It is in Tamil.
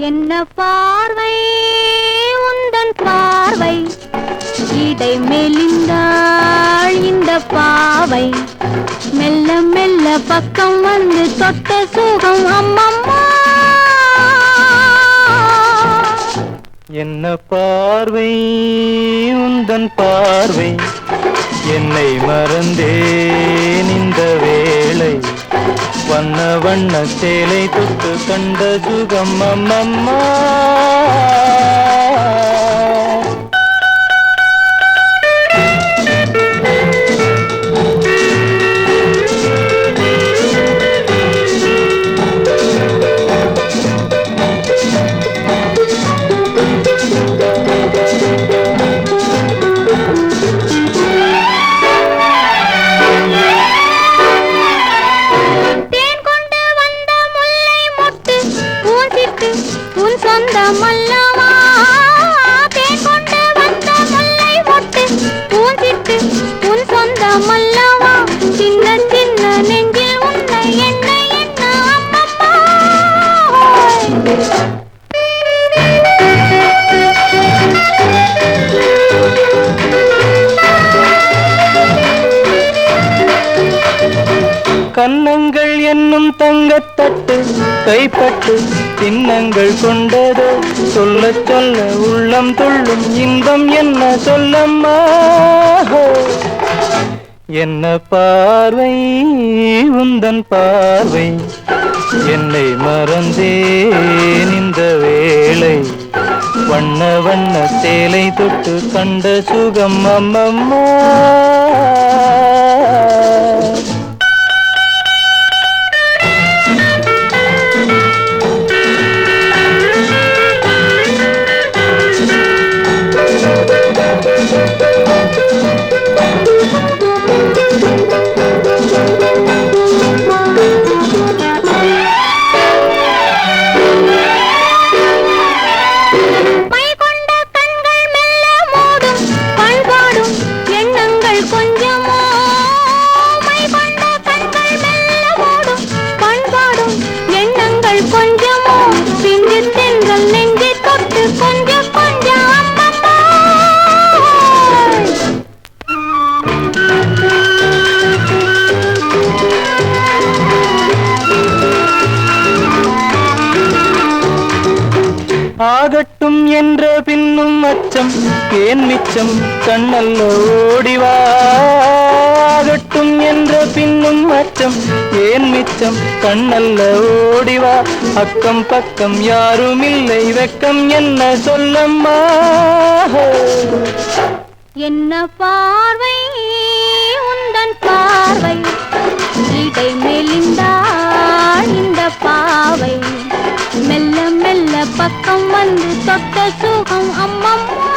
என்ன பார்வை? உந்தன் பார்வை. இடை மெலிந்தாள் இந்த பாவை. மெல்ல மெல்ல பக்கம் வந்து தொட்ட சுகம் அம்மம்மா. என்ன பார்வை? உந்தன் பார்வை. என்னை மறந்தே. வண்ண வண்ண சேலை தொட்டு கண்ட சுகம் அம்மம்மா சொந்தம் கன்னங்கள் என்னும் தங்கத்தட்டு கைப்பட்டு சின்னங்கள் கொண்டது. சொல்ல சொல்ல உள்ளம் துள்ளும் இன்பம் என்ன சொல்லம்மா? என்ன பார்வை? உந்தன் பார்வை. என்னை மறந்தேன் இந்த வேளை. வண்ண வண்ண சேலை தொட்டு கண்ட சுகம் அம்மம்மா. ஆகட்டும் என்ற பின்னும் அச்சம் ஏன் மிச்சம்? கண்ணல்ல ஓடிவா ஆகட்டும் என்ற பின்னும் அச்சம் ஏன் மிச்சம்? கண்ணல்ல ஓடிவா அக்கம் பக்கம் யாரும் இல்லை வெக்கம் என்ன சொல்லம்மா? என்ன பார்வை? உந்தன் பார்வை. இடை மெலிந்தாள் பக்கம் வந்து தொட்ட சுகம் அம்மம்மா.